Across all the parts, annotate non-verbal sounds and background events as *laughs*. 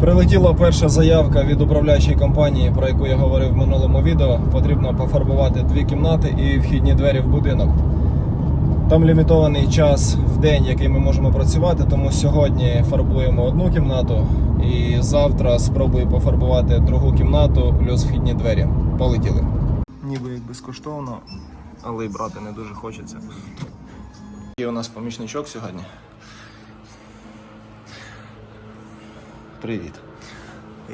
Прилетіла перша заявка від управляючої компанії, про яку я говорив в минулому відео. Потрібно пофарбувати дві кімнати і вхідні двері в будинок. Там лімітований час в день, який ми можемо працювати, тому сьогодні фарбуємо одну кімнату і завтра спробую пофарбувати другу кімнату плюс вхідні двері. Полетіли. Ніби як безкоштовно, але й брати не дуже хочеться. Є у нас помічничок сьогодні. Привіт.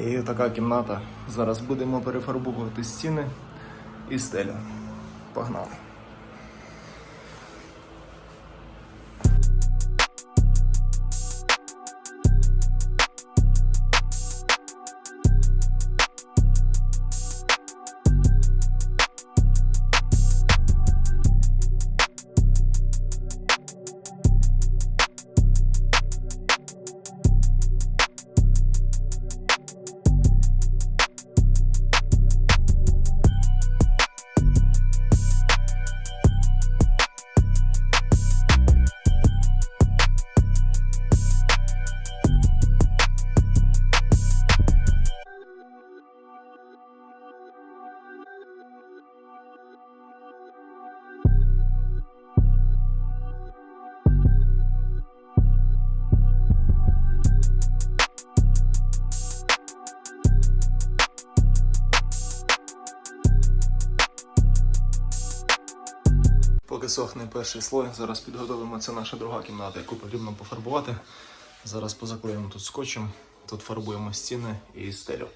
І така кімната. Зараз будемо перефарбовувати стіни і стелю. Погнали. Поки сохне перший слой, зараз підготовимо. Це наша друга кімната, яку потрібно пофарбувати. Зараз позаклеїмо тут скотчем, тут фарбуємо стіни і стелю.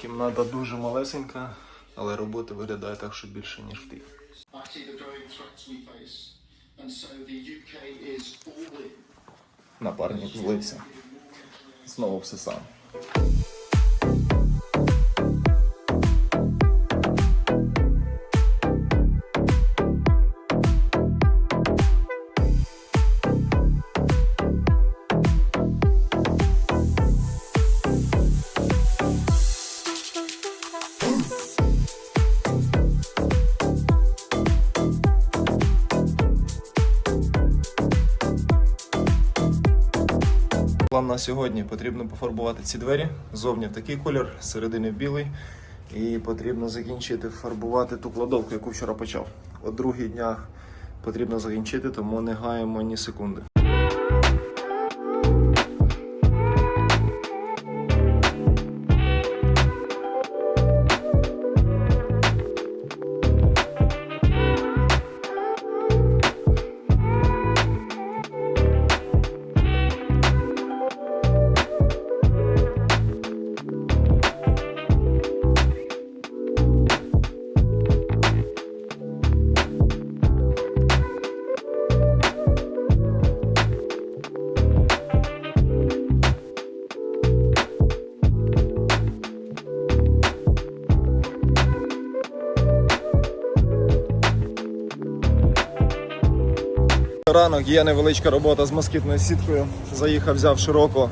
Кімната дуже малесенька, але роботи виглядає так, що більше, ніж в тій. Напарник злився. Знову все сам. На сьогодні потрібно пофарбувати ці двері. Зовні в такий колір, середини білий. І потрібно закінчити фарбувати ту кладовку, яку вчора почав. О другий днях потрібно закінчити, тому не гаємо ні секунди. Ранок є невеличка робота з москітною сіткою. Заїхав, взяв широко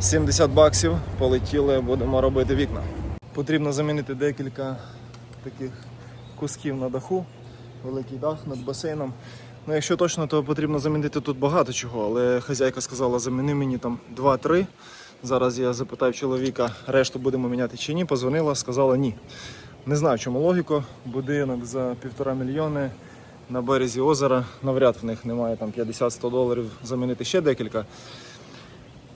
70 баксів, полетіли, будемо робити вікна. Потрібно замінити декілька таких кусків на даху, великий дах над басейном. Ну, якщо точно, то потрібно замінити тут багато чого, але хазяйка сказала, заміни мені там 2-3. Зараз я запитав чоловіка, решту будемо міняти чи ні. Позвонила, сказала ні. Не знаю, чому логіку. Будинок за півтора мільйони на березі озера. Навряд в них немає там 50-100 доларів замінити ще декілька.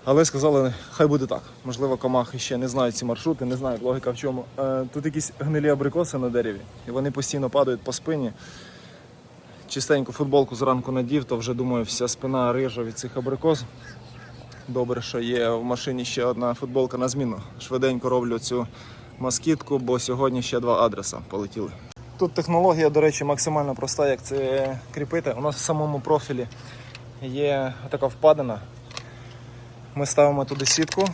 Але сказали, хай буде так. Можливо, комахи ще не знають ці маршрути, не знають логіка в чому. Е, Тут якісь гнилі абрикоси на дереві, і вони постійно падають по спині. Чистеньку футболку зранку надів, то вже думаю, вся спина рижа від цих абрикос. Добре, що є в машині ще одна футболка на зміну. Швиденько роблю цю москітку, бо сьогодні ще два адреса полетіли. Тут технологія, до речі, максимально проста, як це кріпити. У нас в самому профілі є така впадина. Ми ставимо туди сітку,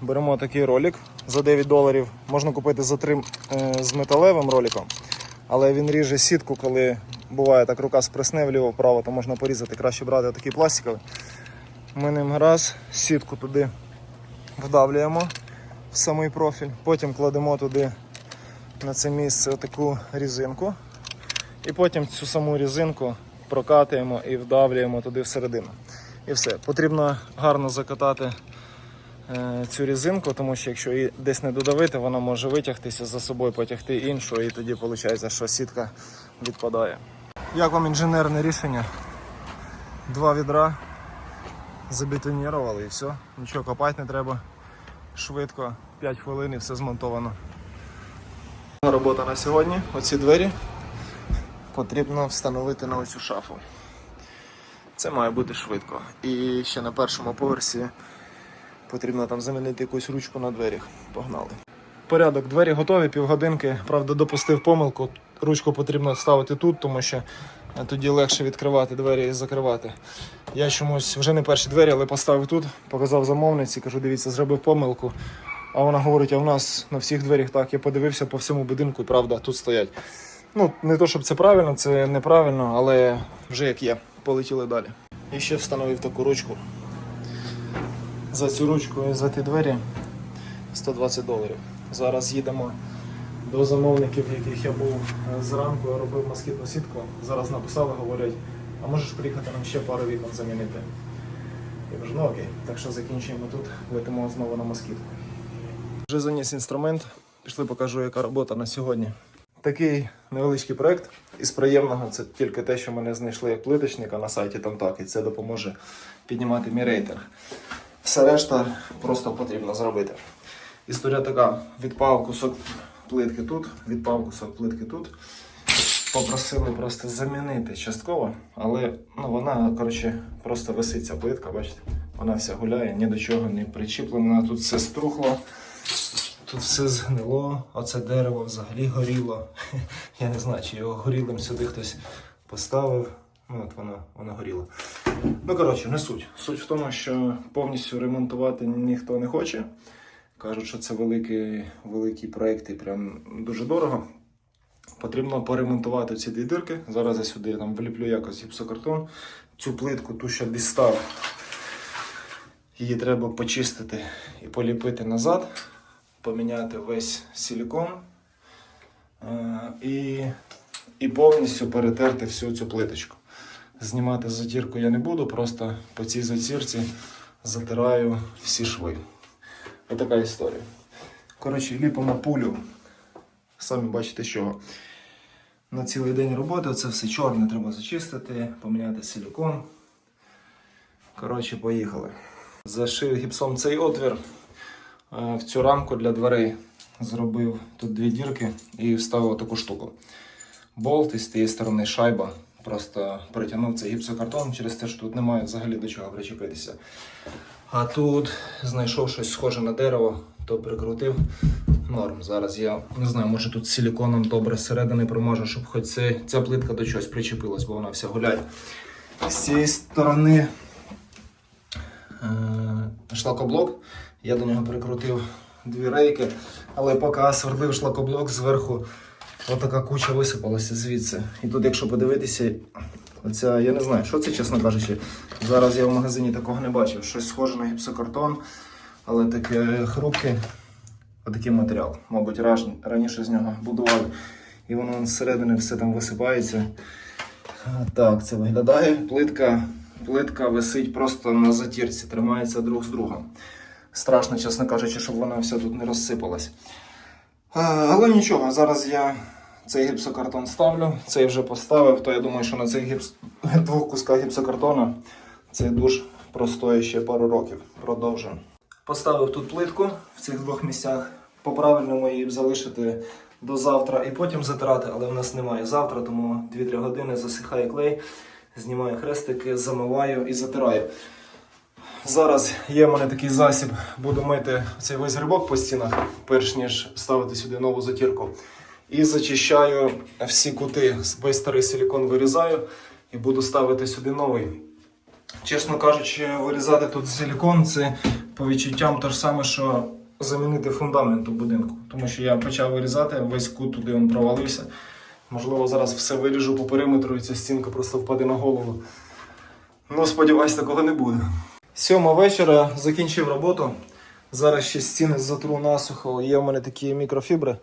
беремо такий ролик за 9 доларів. Можна купити за 3 е, з металевим роликом, але він ріже сітку, коли буває так рука спресне вліво-вправо, то можна порізати. Краще брати такий пластиковий. Ми ним раз сітку туди вдавлюємо в самий профіль, потім кладемо туди на це місце таку різинку. І потім цю саму різинку прокатуємо і вдавлюємо туди всередину. І все. Потрібно гарно закатати е, цю різинку, тому що якщо її десь не додавити, вона може витягтися за собою, потягти іншу, і тоді виходить, що сітка відпадає. Як вам інженерне рішення? Два відра забетонірували і все. Нічого копати не треба. Швидко, 5 хвилин і все змонтовано. Робота на сьогодні. Оці двері потрібно встановити на оцю шафу. Це має бути швидко. І ще на першому поверсі потрібно там замінити якусь ручку на дверях. Погнали. Порядок, двері готові, півгодинки. Правда, допустив помилку. Ручку потрібно ставити тут, тому що е, тоді легше відкривати двері і закривати. Я чомусь вже не перші двері, але поставив тут, показав замовниці, кажу, дивіться, зробив помилку. А вона говорить, а в нас на всіх дверях так. Я подивився по всьому будинку, і правда, тут стоять. Ну, не то, щоб це правильно, це неправильно, але вже як є, полетіли далі. І ще встановив таку ручку. За цю ручку і за ті двері 120 доларів. Зараз їдемо до замовників, яких я був зранку, робив москітну сітку. Зараз написали, говорять, а можеш приїхати нам ще пару вікон замінити. Я кажу, ну окей, так що закінчуємо тут, летимо знову на москітку. Вже заніс інструмент, пішли покажу, яка робота на сьогодні. Такий невеличкий проект. Із приємного це тільки те, що мене знайшли як плиточника на сайті там так, і це допоможе піднімати мій рейтинг. Все решта просто потрібно зробити. Історія така: відпав кусок плитки тут, відпав кусок плитки тут. Попросили просто замінити частково, але ну, вона коротше, просто висить ця плитка, бачите? Вона вся гуляє, ні до чого не причіплена. Тут все струхло. Тут все згнило, оце дерево взагалі горіло. *laughs* Я не знаю, чи його горілим сюди хтось поставив. Ну, от воно, воно горіло. Ну, коротше, не суть. Суть в тому, що повністю ремонтувати ніхто не хоче. Кажуть, що це великий, великий проєкт і прям дуже дорого. Потрібно поремонтувати ці дві дирки. Зараз я сюди там вліплю якось гіпсокартон. Цю плитку, ту, що дістав, її треба почистити і поліпити назад поміняти весь силікон е, і, і повністю перетерти всю цю плиточку. Знімати затірку я не буду, просто по цій затірці затираю всі шви. Ось така історія. Коротше, ліпимо пулю. Самі бачите, що на цілий день роботи це все чорне треба зачистити, поміняти силікон. Коротше, поїхали. Зашив гіпсом цей отвір. Е, в цю рамку для дверей зробив тут дві дірки і вставив таку штуку. Болт і з тієї сторони шайба. Просто притягнув цей гіпсокартон через те, що тут немає взагалі до чого причепитися. А тут знайшов щось схоже на дерево, то прикрутив. Норм. Зараз я не знаю, може тут силіконом добре зсередини проможу, щоб хоч ця плитка до чогось причепилась, бо вона вся гуляє. З цієї сторони шлакоблок. Я до нього прикрутив дві рейки, але поки свердлив шлакоблок зверху, отака куча висипалася звідси. І тут, якщо подивитися, оця, я не знаю, що це, чесно кажучи. Зараз я в магазині такого не бачив. Щось схоже на гіпсокартон, але таке хрупке, отакий матеріал. Мабуть, раніше з нього будували. І воно зсередини все там висипається. Так, це виглядає. Плитка, плитка висить просто на затірці, тримається друг з другом. Страшно, чесно кажучи, щоб вона вся тут не розсипалась. Але нічого, зараз я цей гіпсокартон ставлю, цей вже поставив, то я думаю, що на цих гіпс... *laughs* двох кусках гіпсокартона цей душ простоє ще пару років. Продовжуємо. Поставив тут плитку в цих двох місцях. По-правильному її б залишити до завтра і потім затирати, але в нас немає завтра, тому 2-3 години засихає клей, знімаю хрестики, замиваю і затираю. Зараз є в мене такий засіб, буду мити цей весь грибок по стінах, перш ніж ставити сюди нову затірку. І зачищаю всі кути, весь старий силікон вирізаю і буду ставити сюди новий. Чесно кажучи, вирізати тут силікон це по відчуттям те ж саме, що замінити фундамент у будинку. Тому що я почав вирізати, весь кут туди він провалився. Можливо, зараз все виріжу по периметру і ця стінка просто впаде на голову. Ну, сподіваюсь, такого не буде. Сьома вечора закінчив роботу. Зараз ще стіни затру насухо. Є в мене такі мікрофібри,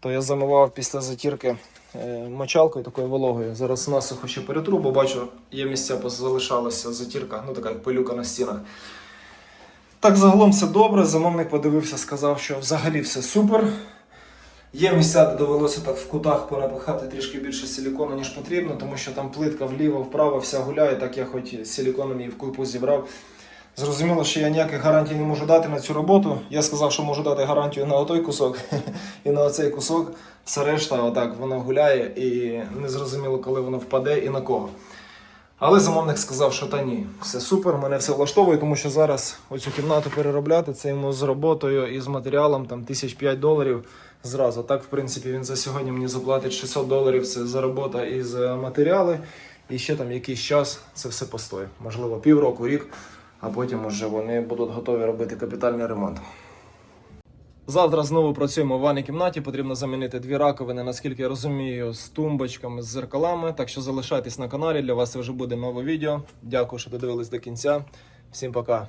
то я замивав після затірки е, мочалкою такою вологою. Зараз насухо ще перетру, бо бачу, є місця залишалася затірка, ну така пилюка на стінах. Так, загалом все добре. Замовник подивився, сказав, що взагалі все супер. Є місця, де довелося так в кутах понапихати трішки більше силікону, ніж потрібно, тому що там плитка вліво, вправо, вся гуляє, так я хоч силіконом її в купу зібрав. Зрозуміло, що я ніяких гарантій не можу дати на цю роботу. Я сказав, що можу дати гарантію на отой кусок *laughs* і на оцей кусок. Все решта, отак, воно гуляє і не зрозуміло, коли воно впаде і на кого. Але замовник сказав, що та ні, все супер, мене все влаштовує, тому що зараз оцю кімнату переробляти, це йому з роботою і з матеріалом там тисяч п'ять доларів зразу. Так, в принципі, він за сьогодні мені заплатить 600 доларів, це за робота і за матеріали. І ще там якийсь час це все постоїть. Можливо, півроку, рік, а потім уже вони будуть готові робити капітальний ремонт. Завтра знову працюємо в ванній кімнаті. Потрібно замінити дві раковини, наскільки я розумію, з тумбочками, з зеркалами. Так що залишайтесь на каналі. Для вас це вже буде нове відео. Дякую, що додивились до кінця. Всім пока.